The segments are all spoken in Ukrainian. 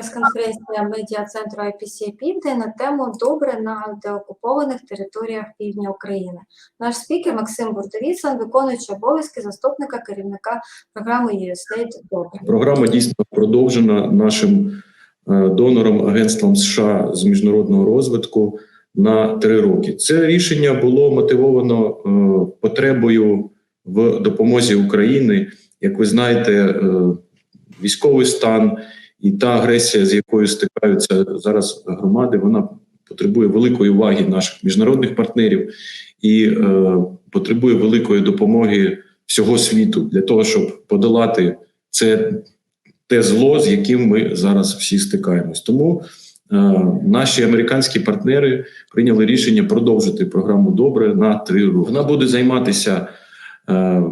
прес-конференція медіа-центру IPC Південь на тему Добре на деокупованих територіях півдня України. Наш спікер Максим Бурдовіцин, виконуючий обов'язки заступника керівника програми USAID Добре. Програма дійсно продовжена нашим е, донором Агентством США з міжнародного розвитку на три роки. Це рішення було мотивовано е, потребою в допомозі України. Як ви знаєте, е, військовий стан і та агресія, з якою стикаються зараз громади, вона потребує великої уваги наших міжнародних партнерів і е, потребує великої допомоги всього світу для того, щоб подолати це те зло, з яким ми зараз всі стикаємось. Тому е, наші американські партнери прийняли рішення продовжити програму добре на три роки. Вона буде займатися е,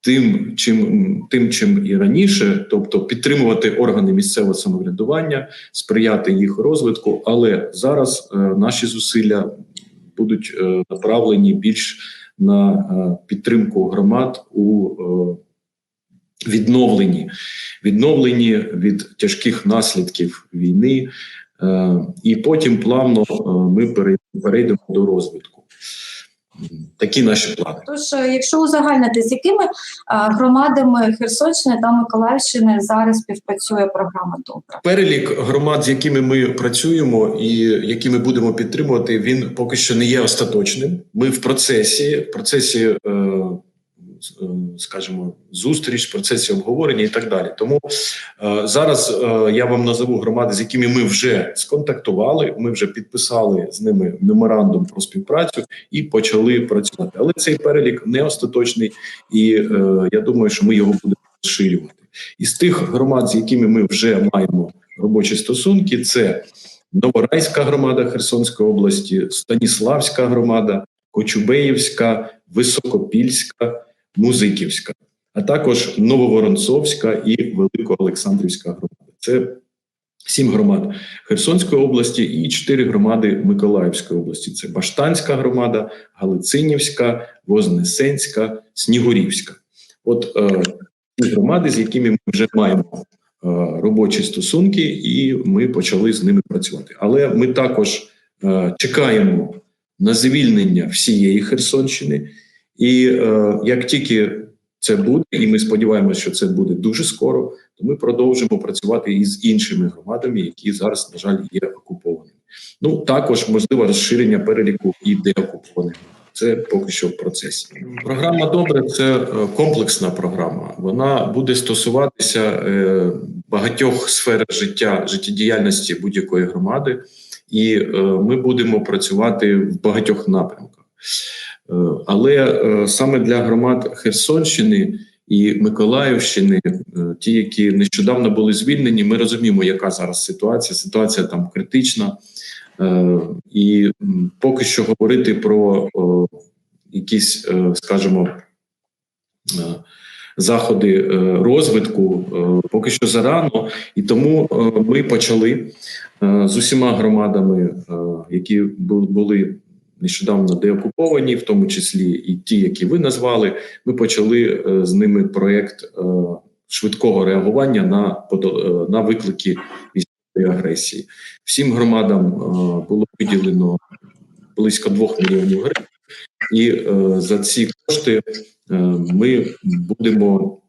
тим, чим тим, чим і раніше, тобто підтримувати органи місцевого самоврядування, сприяти їх розвитку. Але зараз е, наші зусилля будуть е, направлені більш на е, підтримку громад у е, відновленні, відновленні від тяжких наслідків війни, е, і потім плавно е, ми перейдемо до розвитку. Такі наші плани. Тож, е, якщо узагальнити, з якими е, громадами Херсонщини та Миколаївщини зараз співпрацює програма Добра? Перелік громад, з якими ми працюємо і які ми будемо підтримувати, він поки що не є остаточним. Ми в процесі, в процесі, е, е, скажімо, зустріч, в процесі обговорення і так далі. Тому е, зараз е, я вам назову громади, з якими ми вже сконтактували. Ми вже підписали з ними меморандум про співпрацю і почали працювати. Але цей перелік не остаточний, і е, я думаю, що ми його будемо розширювати. Із тих громад, з якими ми вже маємо робочі стосунки, це Новорайська громада Херсонської області, Станіславська громада, Кочубеївська, Високопільська, Музиківська, а також Нововоронцовська і Великоолександрівська громада. Це сім громад Херсонської області і чотири громади Миколаївської області. Це Баштанська громада, Галицинівська, Вознесенська, Снігурівська. От е, громади, з якими ми вже маємо е, робочі стосунки, і ми почали з ними працювати. Але ми також е, чекаємо на звільнення всієї Херсонщини, і е, як тільки це буде, і ми сподіваємося, що це буде дуже скоро, то ми продовжимо працювати із іншими громадами, які зараз, на жаль, є окупованими. Ну також можливо розширення переліку і деокупованих. Це поки що в процесі. Програма добре це е, комплексна програма. Вона буде стосуватися е, багатьох сфер життя, життєдіяльності будь-якої громади, і е, ми будемо працювати в багатьох напрямках. Е, Але е, саме для громад Херсонщини і Миколаївщини, е, ті, які нещодавно були звільнені, ми розуміємо, яка зараз ситуація. Ситуація там критична. І поки що говорити про якісь, скажімо, заходи розвитку поки що зарано, і тому ми почали з усіма громадами, які були нещодавно деокуповані, в тому числі і ті, які ви назвали. Ми почали е, з ними проєкт е, швидкого реагування на е, на виклики військової агресії. Всім громадам було виділено близько 2 мільйонів гривень, і за ці кошти ми будемо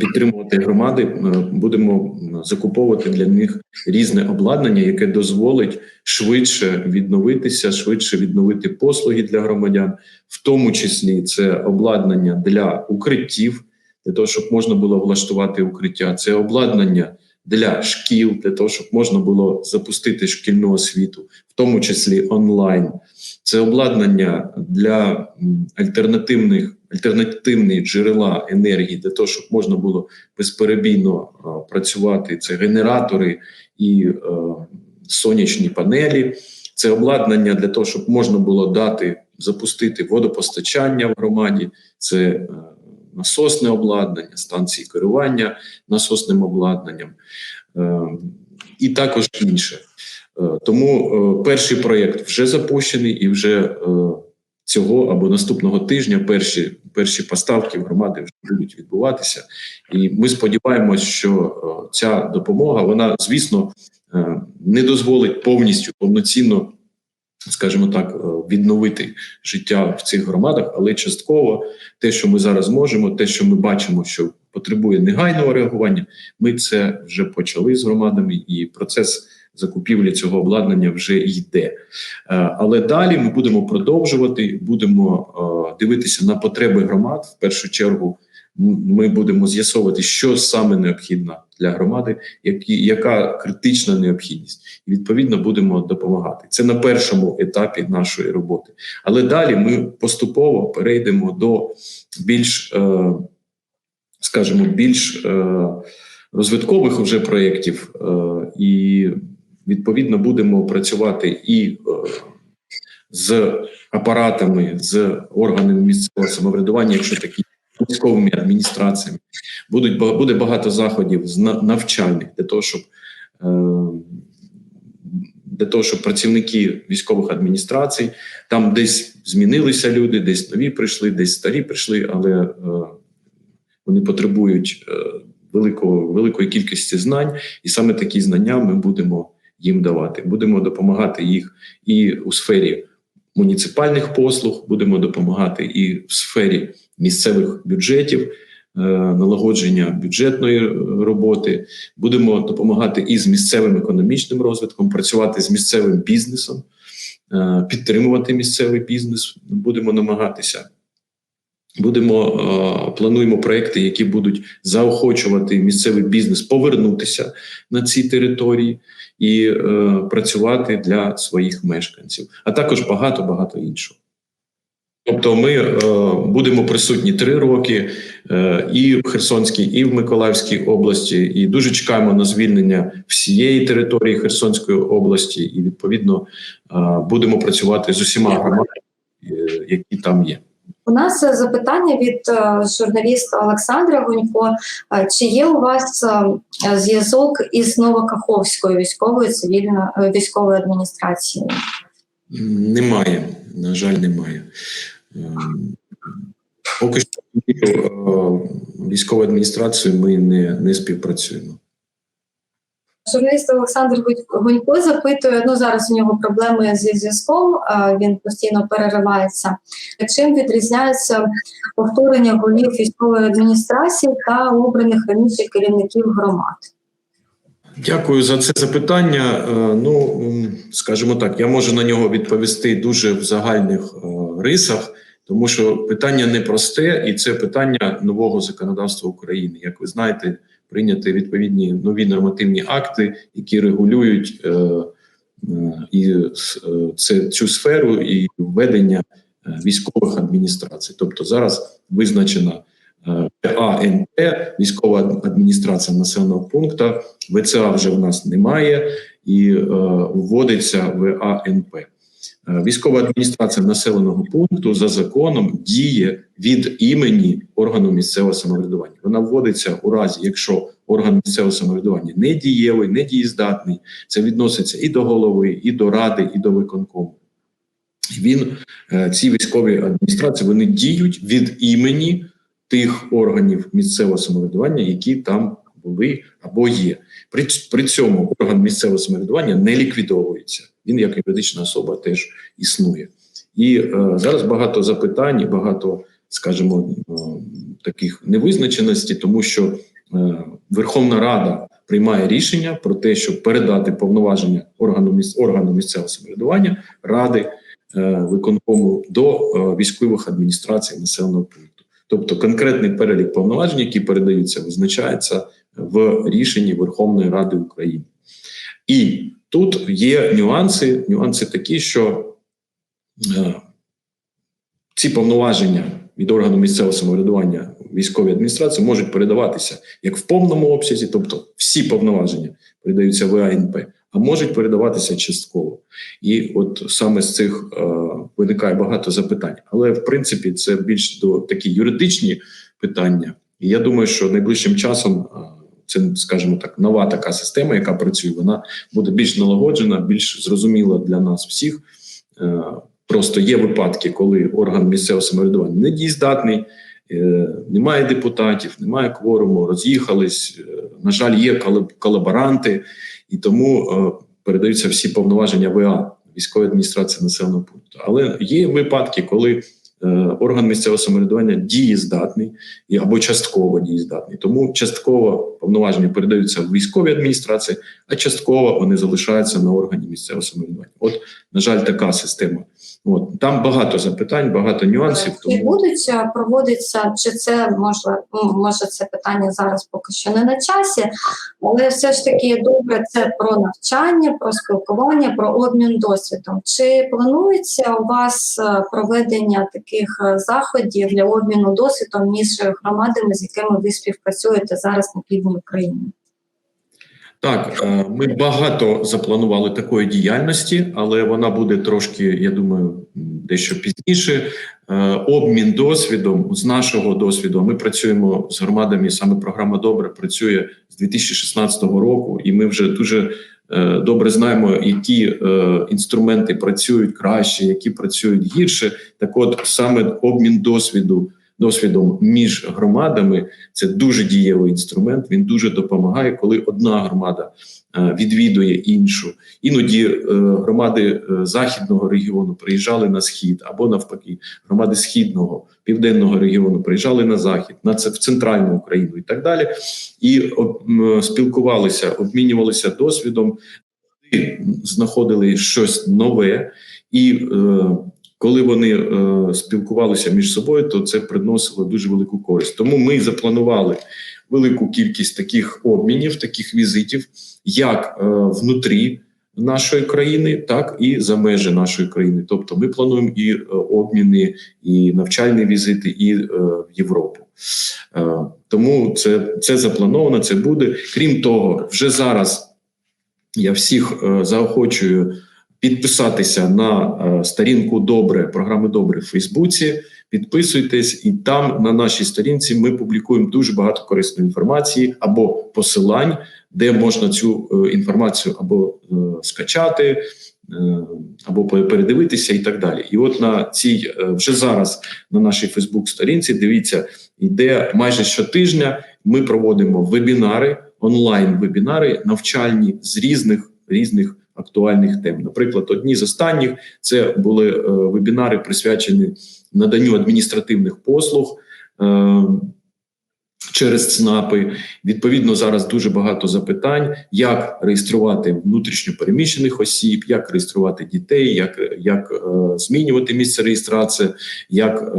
підтримувати громади, е, будемо закуповувати для них різне обладнання, яке дозволить швидше відновитися, швидше відновити послуги для громадян, в тому числі це обладнання для укриттів, для того, щоб можна було влаштувати укриття, це обладнання для шкіл, для того, щоб можна було запустити шкільну освіту, в тому числі онлайн. Це обладнання для альтернативних альтернативні джерела енергії для того, щоб можна було безперебійно е, працювати. Це генератори і е, сонячні панелі. Це обладнання для того, щоб можна було дати запустити водопостачання в громаді. Це е, насосне обладнання, станції керування насосним обладнанням е, і також інше. Е, Тому е, перший проєкт вже запущений і вже цього або наступного тижня перші, перші поставки в громади вже будуть відбуватися. І ми сподіваємось, що ця допомога, вона, звісно, не дозволить повністю повноцінно, скажімо так, відновити життя в цих громадах, але частково те, що ми зараз можемо, те, що ми бачимо, що потребує негайного реагування, ми це вже почали з громадами, і процес закупівлі цього обладнання вже йде. Е, Але далі ми будемо продовжувати, будемо е, дивитися на потреби громад. В першу чергу ми будемо з'ясовувати, що саме необхідно для громади, які, яка критична необхідність, і відповідно будемо допомагати. Це на першому етапі нашої роботи. Але далі ми поступово перейдемо до більш, е, скажімо, більш е, розвиткових вже проєктів, е, і відповідно будемо працювати і з апаратами, з органами місцевого самоврядування, якщо такі військовими адміністраціями. Будуть буде багато заходів навчальних для того, щоб е, для того, щоб працівники військових адміністрацій там десь змінилися люди, десь нові прийшли, десь старі прийшли, але е, вони потребують е, великого, великої кількості знань, і саме такі знання ми будемо їм давати. Будемо допомагати їх і у сфері муніципальних послуг, будемо допомагати і в сфері місцевих бюджетів, е, налагодження бюджетної е, роботи. Будемо допомагати і з місцевим економічним розвитком, працювати з місцевим бізнесом, е, підтримувати місцевий бізнес. Будемо намагатися. Будемо е, плануємо проекти, які будуть заохочувати місцевий бізнес повернутися на ці території і е, працювати для своїх мешканців, а також багато багато іншого. Тобто, ми е, будемо присутні три роки е, і в Херсонській, і в Миколаївській області, і дуже чекаємо на звільнення всієї території Херсонської області, і відповідно е, будемо працювати з усіма громадами, е, які там є. У нас е, запитання від е, журналіста Олександра Гунько. Е, Чи є у вас зв'язок із Новокаховською військовою цивільною військовою адміністрацією? Немає, на жаль, немає. Ем, Поки що військовою адміністрацією ми не, не співпрацюємо. Журналіст Олександр Гунько запитує: ну зараз у нього проблеми зі зв'язком, він постійно переривається. Чим відрізняється повторення голів військової адміністрації та обраних раніше керівників громад? Дякую за це запитання. Е, Ну, скажімо так, я можу на нього відповісти дуже в загальних е, рисах, тому що питання непросте, і це питання нового законодавства України. Як ви знаєте, прийняти відповідні нові нормативні акти, які регулюють е, е, і е, це цю сферу і введення військових адміністрацій. Тобто зараз визначена АНП, військова адміністрація населеного пункту. ВЦА вже в нас немає і е, вводиться ВАНП. Е, Військова адміністрація населеного пункту за законом діє від імені органу місцевого самоврядування. Вона вводиться у разі, якщо орган місцевого самоврядування не дієвий, не дієздатний. Це відноситься і до голови, і до ради, і до виконкому. Він е, ці військові адміністрації вони діють від імені тих органів місцевого самоврядування, які там були або є. При, при цьому орган місцевого самоврядування не ліквідовується. Він як юридична особа теж існує. І е, зараз багато запитань, багато, скажімо, е, таких невизначеностей, тому що е, Верховна Рада приймає рішення про те, щоб передати повноваження органу міс- органу місцевого самоврядування ради е, виконкому до е, військових адміністрацій населеного пункту. Тобто конкретний перелік повноважень, які передаються, визначається в рішенні Верховної Ради України. І тут є нюанси. Нюанси такі, що е, ці повноваження від органу місцевого самоврядування військовій адміністрації можуть передаватися як в повному обсязі, тобто всі повноваження передаються в АНП, а можуть передаватися частково. І от саме з цих е, виникає багато запитань. Але в принципі це більш до такі юридичні питання. І я думаю, що найближчим часом е, це, скажімо так, нова така система, яка працює, вона буде більш налагоджена, більш зрозуміла для нас всіх. Е, Просто є випадки, коли орган місцевого самоврядування не дієздатний, е, немає депутатів, немає кворуму, роз'їхались. е, На жаль, є колаб- колаборанти, і тому передаються всі повноваження ВА військової адміністрації населеного пункту. Але є випадки, коли орган місцевого самоврядування дієздатний або частково дієздатний. Тому частково повноваження передаються в військовій адміністрації, а частково вони залишаються на органі місцевого самоврядування. От, на жаль, така система. От там багато запитань, багато нюансів. Чи Тому будуть проводитися, чи це може, ну, може це питання зараз поки що не на часі, але все ж таки добре це про навчання, про спілкування, про обмін досвідом. Чи планується у вас е, проведення таких е, заходів для обміну досвідом між громадами, з якими ви співпрацюєте зараз на півдні України? Так, е, ми багато запланували такої діяльності, але вона буде трошки, я думаю, дещо пізніше. Е, Обмін досвідом з нашого досвіду. Ми працюємо з громадами. Саме програма добре працює з 2016 року, і ми вже дуже е, добре знаємо, які інструменти працюють краще, які працюють гірше. Так, от саме обмін досвіду. Досвідом між громадами це дуже дієвий інструмент. Він дуже допомагає, коли одна громада е, відвідує іншу. Іноді е, громади е, західного регіону приїжджали на схід або навпаки, громади східного південного регіону приїжджали на захід, на це в центральну Україну і так далі. І спілкувалися, обмінювалися досвідом, знаходили щось нове і. Коли вони е, спілкувалися між собою, то це приносило дуже велику користь. Тому ми запланували велику кількість таких обмінів, таких візитів, як е, внутрі нашої країни, так і за межі нашої країни. Тобто, ми плануємо і е, обміни, і навчальні візити, і е, в Європу. Е, тому це, це заплановано, це буде. Крім того, вже зараз я всіх е, заохочую підписатися на е, сторінку Добре програми Добре в Фейсбуці. Підписуйтесь, і там на нашій сторінці ми публікуємо дуже багато корисної інформації або посилань, де можна цю е, інформацію або е, скачати, або пе- передивитися, і так далі. І от на цій вже зараз на нашій Фейсбук-сторінці дивіться, йде майже щотижня. Ми проводимо вебінари, онлайн-вебінари навчальні з різних різних актуальних тем. Наприклад, одні з останніх це були е, вебінари, присвячені наданню адміністративних послуг. Е, Через ЦНАПи відповідно зараз дуже багато запитань, як реєструвати внутрішньо переміщених осіб, як реєструвати дітей, як, як е, змінювати місце реєстрації, як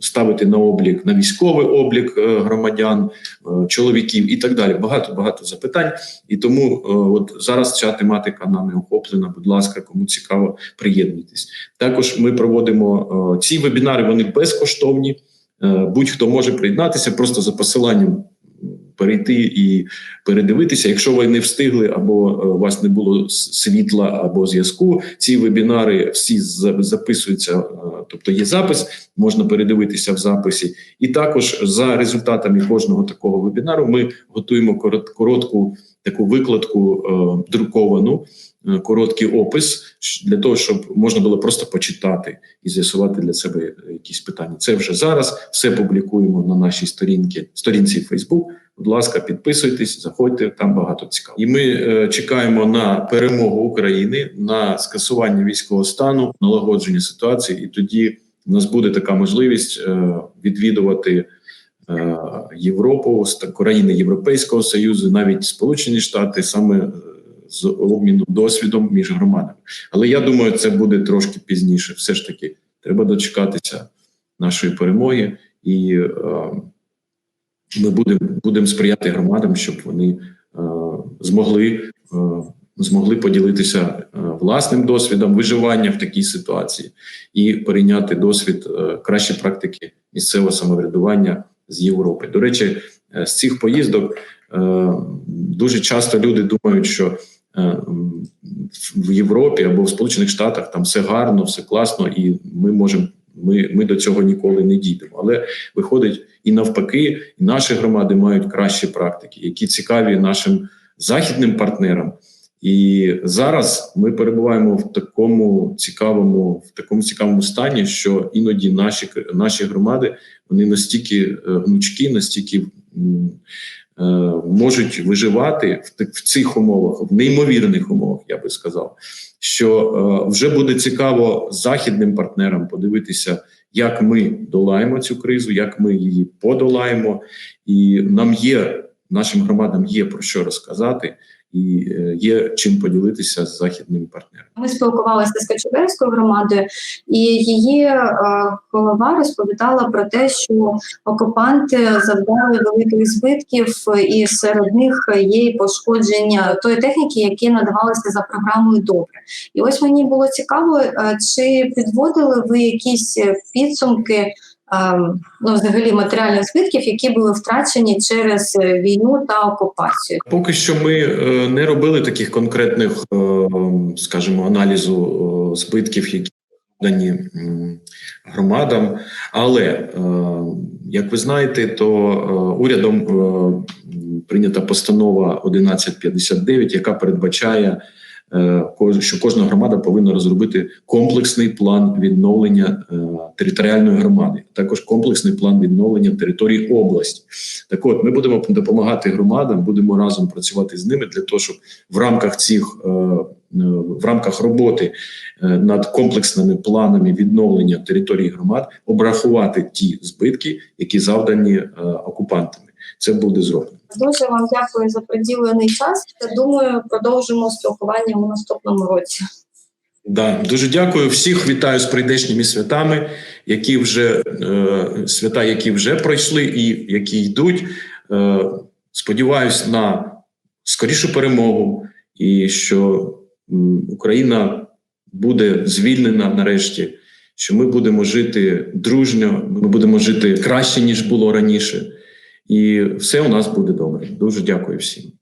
ставити на облік на військовий облік е, громадян, е, чоловіків і так далі. Багато багато запитань. І тому е, от зараз ця тематика нами охоплена. Будь ласка, кому цікаво, приєднуйтесь. Також ми проводимо ці вебінари. Вони безкоштовні. Будь-хто може приєднатися просто за посиланням перейти і передивитися. Якщо ви не встигли або е, у вас не було світла або зв'язку, ці вебінари всі записуються, е, тобто є запис, можна передивитися в записі. І також за результатами кожного такого вебінару ми готуємо коротку таку викладку е, друковану, короткий опис для того, щоб можна було просто почитати і з'ясувати для себе якісь питання. Це вже зараз все публікуємо на нашій сторінці, сторінці Facebook. Будь ласка, підписуйтесь, заходьте, там багато цікаво. І ми е, чекаємо на перемогу України, на скасування військового стану, налагодження ситуації, і тоді у нас буде така можливість е, відвідувати. е, Європу, країни Європейського союзу, навіть Сполучені Штати, саме е, з обміну досвідом між громадами. Але я думаю, це буде трошки пізніше. Все ж таки, треба дочекатися нашої перемоги, і е, ми будемо будем сприяти громадам, щоб вони е, змогли, е, змогли поділитися е, власним досвідом виживання в такій ситуації і перейняти досвід е, кращі практики місцевого самоврядування з Європи. До речі, е, з цих поїздок дуже часто люди думають, що в Європі або в Сполучених Штатах там все гарно, все класно, і ми можемо. Ми, ми до цього ніколи не дійдемо. Але виходить і навпаки, і наші громади мають кращі практики, які цікаві нашим західним партнерам. І зараз ми перебуваємо в такому цікавому, в такому цікавому стані, що іноді наші наші громади вони настільки е, гнучкі, настільки е, можуть виживати в, цих умовах, в неймовірних умовах, я би сказав, що е, вже буде цікаво західним партнерам подивитися, як ми долаємо цю кризу, як ми її подолаємо, і нам є нашим громадам є про що розказати, і е, є чим поділитися з західними партнерами. Ми спілкувалися з Качуберською громадою, і її е, голова розповідала про те, що окупанти завдали великих збитків, і серед них є й пошкодження тої техніки, які надавалися за програмою добре. І ось мені було цікаво, е, чи підводили ви якісь підсумки. Ну, взагалі матеріальних збитків, які були втрачені через е, війну та окупацію. Поки що ми е, не робили таких конкретних, е, скажімо, аналізу збитків, які дані громадам. Але як ви знаєте, то урядом прийнята постанова 1159, яка передбачає, що кожна громада повинна розробити комплексний план відновлення е, територіальної громади, також комплексний план відновлення території області. Так от ми будемо допомагати громадам, будемо разом працювати з ними для того, щоб в рамках цих е, е, в рамках роботи е, над комплексними планами відновлення території громад обрахувати ті збитки, які завдані е, окупантами. Це буде зроблено. Дуже вам дякую за приділений час. Я думаю, продовжимо спілкування у наступному році. Да, дуже дякую. Всіх вітаю з прийдешніми святами, які вже е, свята, які вже пройшли, і які йдуть. Е, сподіваюсь на скорішу перемогу, і що Україна буде звільнена нарешті. Що ми будемо жити дружньо, ми будемо жити краще ніж було раніше, і все у нас буде добре. Дуже дякую всім.